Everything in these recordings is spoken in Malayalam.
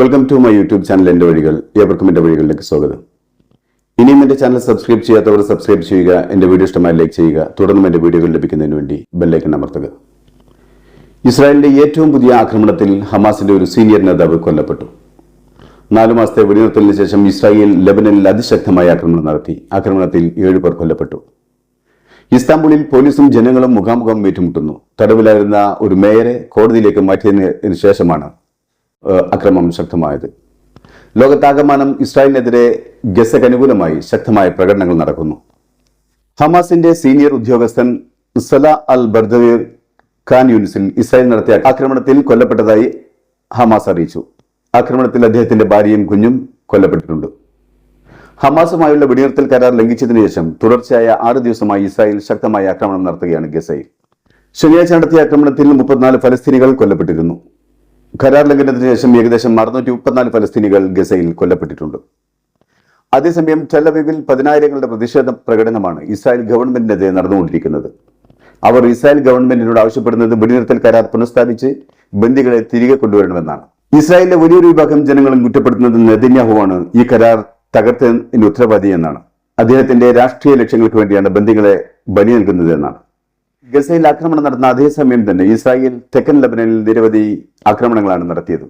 Welcome to my YouTube channel എന്റെ വഴികൾ ഏവർക്കും എന്റെ വഴികളിലേക്ക് സ്വാഗതം. ഇനിയും എന്റെ ചാനൽ സബ്സ്ക്രൈബ് ചെയ്യാത്തവർ സബ്സ്ക്രൈബ് ചെയ്യുക എന്റെ വീഡിയോ ഇഷ്ടമായി ലൈക്ക് ചെയ്യുക തുടർന്നും എന്റെ വീഡിയോകൾ ലഭിക്കുന്നതിന് വേണ്ടി ബെല്ലൈക്കൺ അമർത്തുക. ഇസ്രായേലിന്റെ ഏറ്റവും പുതിയ ആക്രമണത്തിൽ ഹമാസിന്റെ ഒരു സീനിയർ നേതാവ് കൊല്ലപ്പെട്ടു. നാലു മാസത്തെ വെടിനിർത്തലിന് ശേഷം ഇസ്രായേൽ ലബനനിൽ അതിശക്തമായ ആക്രമണം നടത്തി. ആക്രമണത്തിൽ ഏഴുപേർ കൊല്ലപ്പെട്ടു. ഇസ്താംബുളിൽ പോലീസും ജനങ്ങളും മുഖാമുഖം ഏറ്റുമുട്ടുന്നു. തടവിലായിരുന്ന ഒരു മേയറെ കോടതിയിലേക്ക് മാറ്റിയതിന് ശേഷമാണ് അക്രമം ശക്തമായത്. ലോകത്താകമാനം ഇസ്രായേലിനെതിരെ ഗസക്ക് അനുകൂലമായി ശക്തമായ പ്രകടനങ്ങൾ നടക്കുന്നു. ഹമാസിന്റെ സീനിയർ ഉദ്യോഗസ്ഥൻ സല അൽ ബർദവീർ ഖാൻ യൂനിസിൽ ഇസ്രായേൽ നടത്തിയ ആക്രമണത്തിൽ കൊല്ലപ്പെട്ടതായി ഹമാസ് അറിയിച്ചു. ആക്രമണത്തിൽ അദ്ദേഹത്തിന്റെ ഭാര്യയും കുഞ്ഞും കൊല്ലപ്പെട്ടിട്ടുണ്ട്. ഹമാസുമായുള്ള വെടിനിർത്തൽ കരാർ ലംഘിച്ചതിനു ശേഷം തുടർച്ചയായ ആറ് ദിവസമായി ഇസ്രായേൽ ശക്തമായ ആക്രമണം നടത്തുകയാണ് ഗസയിൽ. ശനിയാഴ്ച നടത്തിയ ആക്രമണത്തിൽ മുപ്പത്തിനാല് ഫലസ്തീനികൾ കൊല്ലപ്പെട്ടിരുന്നു. കരാർ ലംഘനത്തിന് ശേഷം ഏകദേശം അറുന്നൂറ്റി മുപ്പത്തിനാല് ഫലസ്തീനികൾ ഗസയിൽ കൊല്ലപ്പെട്ടിട്ടുണ്ട്. അതേസമയം ടെലവിവിൽ പതിനായിരങ്ങളുടെ പ്രതിഷേധ പ്രകടനമാണ് ഇസ്രായേൽ ഗവൺമെന്റിനെതിരെ നടന്നുകൊണ്ടിരിക്കുന്നത്. അവർ ഇസ്രായേൽ ഗവൺമെന്റിനോട് ആവശ്യപ്പെടുന്നത് വെടിനിർത്തൽ കരാർ പുനഃസ്ഥാപിച്ച് ബന്ദികളെ തിരികെ കൊണ്ടുവരണമെന്നാണ്. ഇസ്രായേലിലെ വലിയൊരു വിഭാഗം ജനങ്ങളും കുറ്റപ്പെടുത്തുന്നത് നെതന്യാഹുവാണ്. ഈ കരാർ തകർത്തതിന് ഉത്തരവാദി എന്നാണ് അദ്ദേഹത്തിന്റെ രാഷ്ട്രീയ ലക്ഷ്യങ്ങൾക്ക് വേണ്ടിയാണ് ബന്ദികളെ ബലി നൽകുന്നത് എന്നാണ് ഗസയിൽ ആക്രമണം നടന്ന അതേ സമയം തന്നെ ഇസ്രായേൽ തെക്കൻ ലബനനിൽ നിരവധി ആക്രമണങ്ങളാണ് നടത്തിയത്.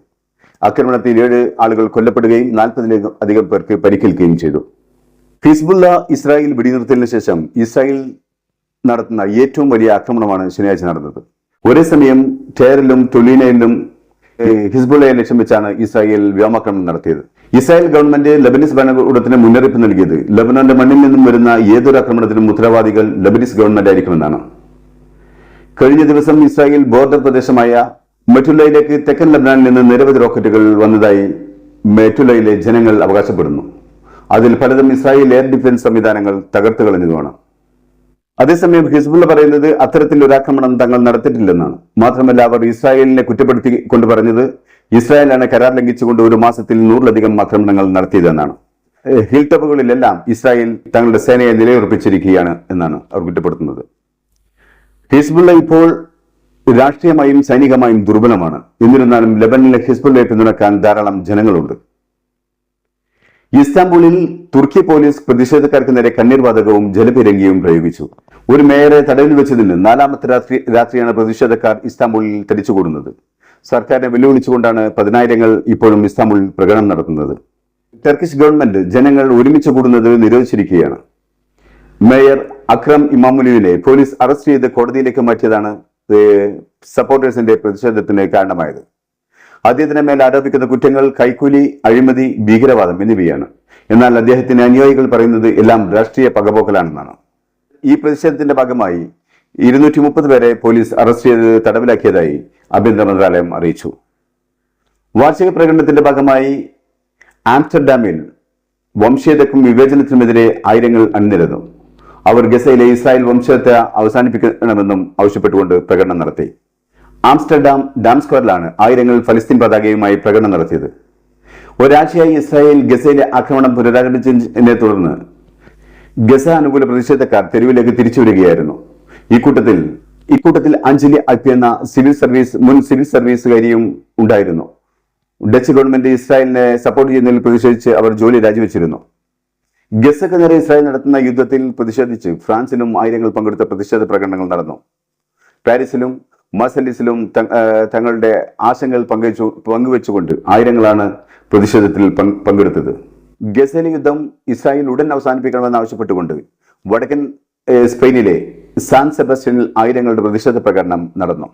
ആക്രമണത്തിൽ ഏഴ് ആളുകൾ കൊല്ലപ്പെടുകയും നാൽപ്പതിലധികം അധികം പേർക്ക് പരിക്കേൽക്കുകയും ചെയ്തു. ഹിസ്ബുല്ല ഇസ്രായേൽ വെടിനിർത്തലിന് ശേഷം ഇസ്രായേൽ നടത്തുന്ന ഏറ്റവും വലിയ ആക്രമണമാണ് ശനിയാഴ്ച നടന്നത്. ഒരേ സമയം ടേറിലും തൊലീനയിലും ഹിസ്ബുള്ളയെ ലക്ഷ്യം വെച്ചാണ് ഇസ്രായേൽ വ്യോമാക്രമണം നടത്തിയത്. ഇസ്രായേൽ ഗവൺമെന്റ് ലബനീസ് ഭരണകൂടത്തിന് മുന്നറിയിപ്പ് നൽകിയത് ലബനോന്റെ മണ്ണിൽ നിന്നും വരുന്ന ഏതൊരു ആക്രമണത്തിനും ഉത്തരവാദികൾ ലബനീസ് ഗവൺമെന്റ് ആയിരിക്കുമെന്നാണ്. കഴിഞ്ഞ ദിവസം ഇസ്രായേൽ ബോർഡർ പ്രദേശമായ മെറ്റുലയിലേക്ക് തെക്കൻ ലബ്നാനിൽ നിന്ന് നിരവധി റോക്കറ്റുകൾ വന്നതായി മെറ്റുലയിലെ ജനങ്ങൾ അവകാശപ്പെടുന്നു. അതിൽ പലതും ഇസ്രായേൽ എയർ ഡിഫൻസ് സംവിധാനങ്ങൾ തകർത്തു കളഞ്ഞതുമാണ് അതേസമയം ഹിസ്ബുള്ള പറയുന്നത് അത്തരത്തിൽ ആക്രമണം തങ്ങൾ നടത്തിയിട്ടില്ലെന്നാണ്. മാത്രമല്ല അവർ ഇസ്രായേലിനെ കുറ്റപ്പെടുത്തി കൊണ്ട് പറഞ്ഞത് ഇസ്രായേലാണ് കരാർ ലംഘിച്ചുകൊണ്ട് ഒരു മാസത്തിൽ നൂറിലധികം ആക്രമണങ്ങൾ നടത്തിയതെന്നാണ്. ഹിൽ ടോപ്പുകളിലെല്ലാം ഇസ്രായേൽ തങ്ങളുടെ സേനയെ നിലയുറപ്പിച്ചിരിക്കുകയാണ് എന്നാണ് അവർ കുറ്റപ്പെടുത്തുന്നത്. ഹിസ്ബുള്ള ഇപ്പോൾ രാഷ്ട്രീയമായും സൈനികമായും ദുർബലമാണ്. എന്നിരുന്നാലും ലബനിലെ ഹിസ്ബുള്ളയെ പിന്തുണക്കാൻ ധാരാളം ജനങ്ങളുണ്ട്. ഇസ്താംബൂളിൽ തുർക്കി പോലീസ് പ്രതിഷേധക്കാർക്ക് നേരെ കണ്ണീർവാതകവും ജലപീരങ്കിയും പ്രയോഗിച്ചു. ഒരു മേയറെ തടവിൽ വെച്ചതിന് നാലാമത്തെ രാത്രി രാത്രിയാണ് പ്രതിഷേധക്കാർ ഇസ്താംബൂളിൽ തടിച്ചുകൂടുന്നത്. സർക്കാരിനെ വെല്ലുവിളിച്ചുകൊണ്ടാണ് പതിനായിരങ്ങൾ ഇപ്പോഴും ഇസ്താംബൂളിൽ പ്രകടനം നടത്തുന്നത്. ടർക്കിഷ് ഗവൺമെന്റ് ജനങ്ങൾ ഒരുമിച്ച് കൂടുന്നത് നിരോധിച്ചിരിക്കുകയാണ്. മേയർ അക്രം ഇമാമുലുവിനെ പോലീസ് അറസ്റ്റ് ചെയ്ത് കോടതിയിലേക്ക് മാറ്റിയതാണ് സപ്പോർട്ടേഴ്സിന്റെ പ്രതിഷേധത്തിന് കാരണമായത്. അദ്ദേഹത്തിന് മേൽ ആരോപിക്കുന്ന കുറ്റങ്ങൾ കൈക്കൂലി അഴിമതി ഭീകരവാദം എന്നിവയാണ്. എന്നാൽ അദ്ദേഹത്തിന്റെ അനുയായികൾ പറയുന്നത് എല്ലാം രാഷ്ട്രീയ പകപോക്കലാണെന്നാണ്. ഈ പ്രതിഷേധത്തിന്റെ ഭാഗമായി ഇരുന്നൂറ്റി മുപ്പത് പേരെ പോലീസ് അറസ്റ്റ് ചെയ്ത് തടവിലാക്കിയതായി ആഭ്യന്തര മന്ത്രാലയം അറിയിച്ചു. വാർഷിക പ്രകടനത്തിന്റെ ഭാഗമായി ആംസ്റ്റർഡാമിൽ വംശീയതക്കും വിവേചനത്തിനുമെതിരെ ആയിരങ്ങൾ അണിനിരന്നു. അവർ ഗസയിലെ ഇസ്രായേൽ വംശത്തെ അവസാനിപ്പിക്കണമെന്നും ആവശ്യപ്പെട്ടുകൊണ്ട് പ്രകടനം നടത്തി. ആംസ്റ്റർഡാം ഡാം സ്ക്വയറിലാണ് ആയിരങ്ങൾ ഫലസ്തീൻ പതാകയുമായി പ്രകടനം നടത്തിയത്. ഒരാഴ്ചയായി ഇസ്രായേൽ ഗസയിലെ ആക്രമണം പുനരാരംഭിച്ചതിനെ തുടർന്ന് ഗസ അനുകൂല പ്രതിഷേധക്കാർ തെരുവിലേക്ക് തിരിച്ചു വരികയായിരുന്നു ഇക്കൂട്ടത്തിൽ ഇക്കൂട്ടത്തിൽ അഞ്ജലി അപ്പി എന്ന സിവിൽ സർവീസ് മുൻ സിവിൽ സർവീസുകാരിയും ഉണ്ടായിരുന്നു. ഡച്ച് ഗവൺമെന്റ് ഇസ്രായേലിനെ സപ്പോർട്ട് ചെയ്യുന്നതിൽ പ്രതിഷേധിച്ച് അവർ ജോലി രാജിവെച്ചിരുന്നു. ഗസക്ക് നേരെ ഇസ്രായേൽ നടത്തുന്ന യുദ്ധത്തിൽ പ്രതിഷേധിച്ച് ഫ്രാൻസിലും ആയിരങ്ങൾ പങ്കെടുത്ത പ്രതിഷേധ പ്രകടനങ്ങൾ നടന്നു. പാരീസിലും മസലിസിലും തങ്ങളുടെ ആശങ്കകൾ പങ്കുവച്ചു പങ്കുവെച്ചുകൊണ്ട് ആയിരങ്ങളാണ് പ്രതിഷേധത്തിൽ പങ്ക്- പങ്കെടുത്തത്. ഗസേലി യുദ്ധം ഇസ്രായേൽ ഉടൻ അവസാനിപ്പിക്കണമെന്ന് ആവശ്യപ്പെട്ടുകൊണ്ട് വടക്കൻ സ്പെയിനിലെ സാൻ സെബസ്റ്റ്യനിൽ ആയിരങ്ങളുടെ പ്രതിഷേധ പ്രകടനം നടന്നു.